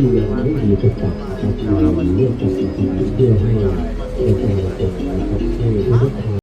ที่ยังไม่มีประกาศนะครับมีเรื่องจัดกิจกรรมเพื่อให้ประชาชนนะครับให้ทุกท่า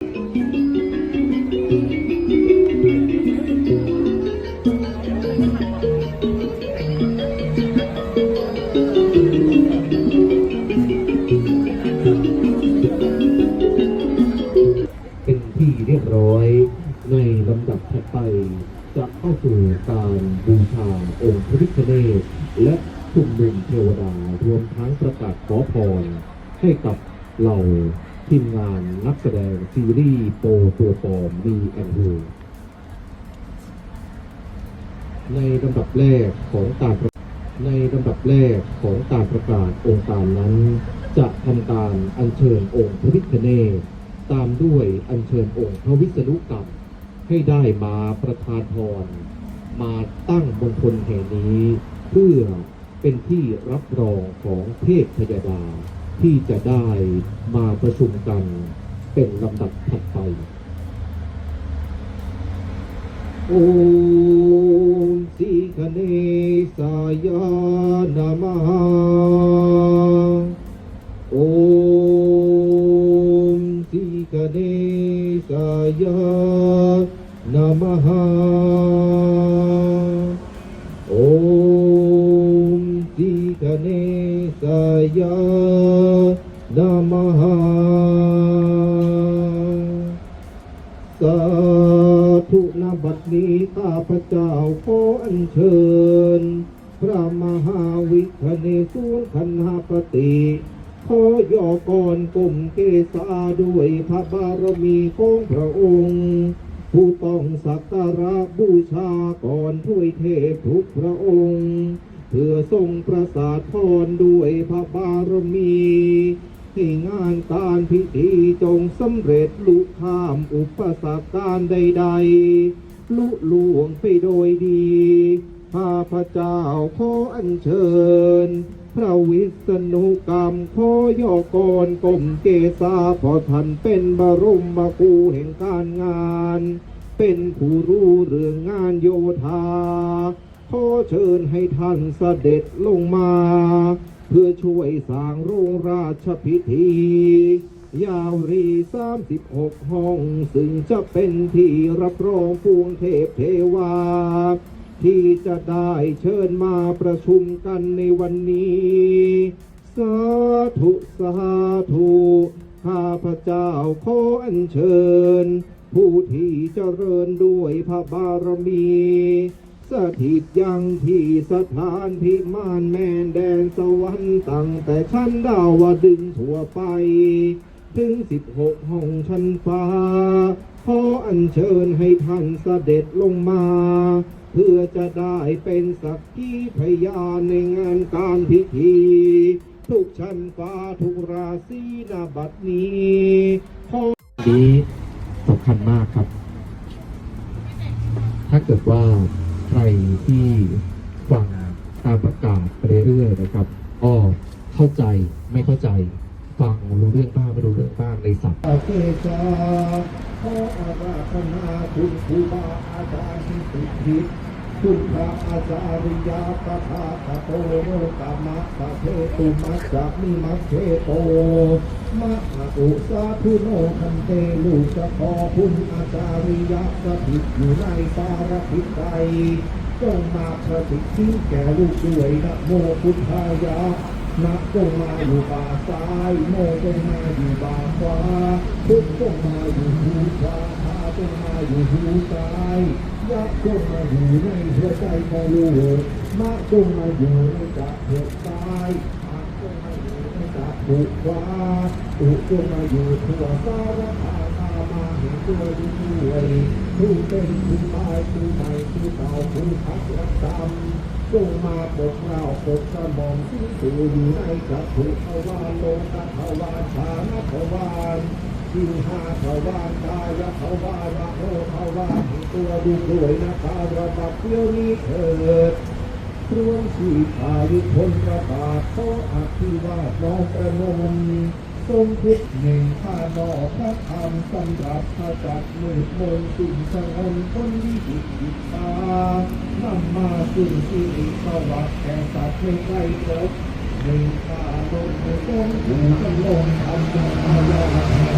เป็นที่เรียบร้อยในลำดับถัดไป จะเข้าสู่การบูชาองค์พระพิฆเนศและชุมนุมเทวดารวมทั้งประกาศขอพรให้กับเหล่า ทีมงานนักแสดงซีรีส์โปตัวปอมมีแอนดูในลำดับแรกของการในลำดับแรกของการประกาศองค์การนั้น จะทำการอัญเชิญองค์พระพิฆเนศตามด้วยอัญเชิญองค์พระวิษณุกรรมให้ได้มาประทานพรมาตั้งบนคนแห่งนี้ เพื่อเป็นที่รับรองของเทพพยดา ที่จะได้มาประชุมกันเป็นลำดับถัดไป โอมสีคเนสายานามหาโอมสีคเนสายานามหา ยานามหาสาธุนบัดนี้ข้าพเจ้าขออัญเชิญ พระมหาวิคเนศวรคันหปติขอย่อกรกลมเกษาด้วยพระบารมีของพระองค์ ผู้ต้องสักการะบูชาก่อนถ้วยเทพทุกพระองค์ เพื่อทรงประสาทพรด้วยพระบารมีให้งานการพิธีจงสำเร็จลุข้ามอุปสรรคการใด ๆ ลุล่วงไปโดยดีข้าพระเจ้าขออัญเชิญ พระวิษณุกรรมขอย่อกรกรมเกษาพอท่านเป็นบรมมาคูแห่งการงาน เป็นผู้รู้เรื่องงานโยธา ขอเชิญให้ท่านเสด็จลงมา เพื่อช่วยสร้างโรงราชพิธี ยาวรีสามสิบหกห้อง ซึ่งจะเป็นที่รับรองปวงเทพเทวา ที่จะได้เชิญมาประชุมกันในวันนี้ สาธุสาธุข้าพระเจ้าขออัญเชิญ ผู้ที่เจริญด้วยพระบารมี สถิตยังที่สถานพิมานแมนแดนสวรรค์ตั้งแต่ชั้นดาวดึงทั่วไป ถึงสิบหกห้องชั้นฟ้า ขออัญเชิญให้ท่านเสด็จลงมา เพื่อจะได้เป็นสักขีพยานในงานการพิธี ทุกชั้นฟ้าทุกราศีนาบัดนี้ขอนี้สำคัญมากครับ ถ้าเกิดว่า ใครที่ฟังตามประกาศไปเรื่อยๆนะครับอ๋อเข้าใจไม่เข้าใจ ฟังรู้เรื่องบ้างไม่รู้เรื่องบ้างในสัพท์เกจาขออาราธนาคุณครูบาอาจารย์ที่สุด ทิศคุณพระอาจาริยาปะทาตโตโรกามะปะเทตุมัจจามิมัจเทโตมะอาอุสาธุโนคันเตลูกะขอคุณอาจาริยะสถิตอยู่ในสารพิษใดจงมาประสิทธิ์แก่ลูกด้วยนะโมพุทธายะนะจงมาอยู่บ่าซ้าย โมจงมาอยู่บ่าขวาพุทธจงมาอยู่หูขวา พาจงมาอยู่หูซ้ายยักษ์จงมาอยู่ในหัวใจขอลูกมะจงมาอยู่ในจักรหัวซ้ายอาจงมาอยู่ในจักรหัวขวาอุจงมาอยู่ทั่วสารพาตามาเห็นตัวด้วยผู้เป็นผู้ตายผู้ใหม่ผู้เก่าผู้พักรักจำจงมาปกเราปกสมองที่สู่อยู่ในจักรุทวารโลกทวารฐานทวาร จิงหาทวารกายทวารมโนทวารให้ตัวดูด้วยนะคาระดับเที่ยวนี้เถิดรวมสีพายุพลประบาทขออภิวาทน้องประนมทรงพุทธหนึ่งข้านอพระธรรมสำหรับพระจักรมืดมนสิ่งสงบคนวิจิตจิตตานำมาซึ่งที่สวัสดิ์แก่สัตว์ไม่ใกล้พบ หนึ่งข้าลงในต้นหูกันลงทำจักรยาน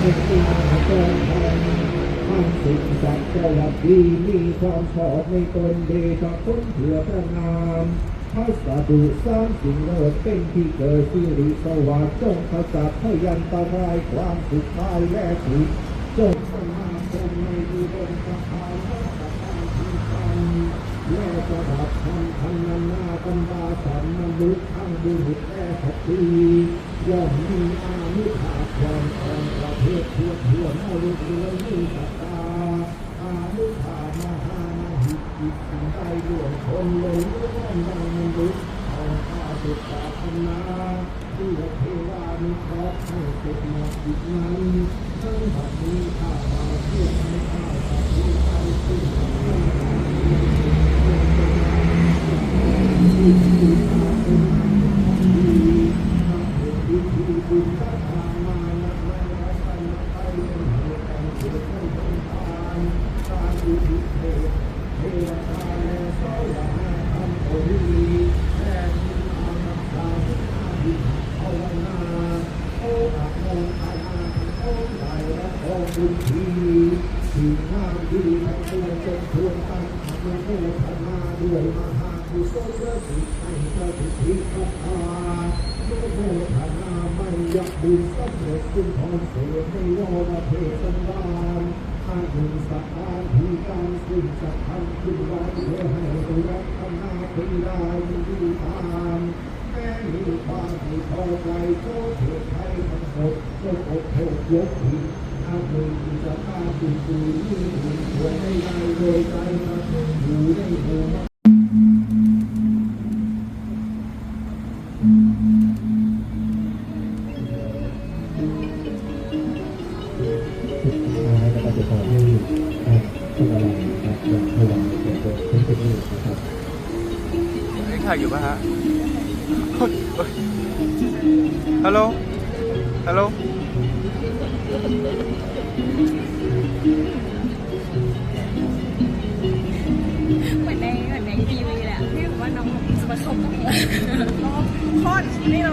เป็นสิ่งจงทธิ์สัตว์สวัสดีมีความชอบในตนเดชะพ้นเถื่อพระนามพระสาธุสร้างสิ่งเลิศเป็นที่เกิดสิริสวัสดิ์จงขจัดพยันตรายความสุขกายและจิตจงสมามในอุดมสภาวะสัพพะที่ตัน และจะดับธรรมพันนานาตันดาสัมมนุษย์ทั้งบุรุษและสตรีย่อมมีอานุภาพความของประเทศทั่วทั่วนาลุกเรือมีสตาอานุภาพมหานาหิตจิตสิ่งใดดวงคนลงร่วมดังมนุษย์เอาข้าสุดปรารถนาที่เทวานุเคราะห์ให้เกิดมาจิตนั้นทั้งบัดนี้ข้ามาเพื่อให้ข้าสัตว์ที่ใจซึ่งที่ที่ตาดีำเหตุดี ที่บุญทักทางมานักไม่รักกันไปเป็นเหตุแห่งเกิดให้เป็นทานการอุทิศเทศเทวดาและสวรรค์ทำผลดีแทนที่ทางรักษาสุขาดีภาวนาโอ้อาโมอาณาโอ้ไหลและอ้บุญทีที่งามดีทั้งปวงจงทวนตั้งทนาด้วยมหากุศลและสิทธิ์ให้เจ้าทิพิทักษาโนโมทนาไม่ยัก บุญสำเร็จคุณพรเสด็จในโลกเทศบาลอายุสักการที่การสิ่งสักคำขึ้นไว้เพื่อให้ได้รับคำนาเป็นได้ดีตามแม้มีความที่พอใจโทษเถิดไทยทั้งหมดจงอกโทษยกผิดอาเมนจะพาสิ่งที่มีบุญควรให้ได้โดยใจมาอยู่ในหัว ก็จะทำให้ได้ทุกอะไรนะครับระวังเกี่ยวกัเทคนิคนะครับนี่ถ่ายอยู่ป่ะฮะฮัลโหลฮัลโหลเหมือนในเหมือนในทีวีแหละที่ว่าน้องมาเข้าต้องคลอดนี่เรา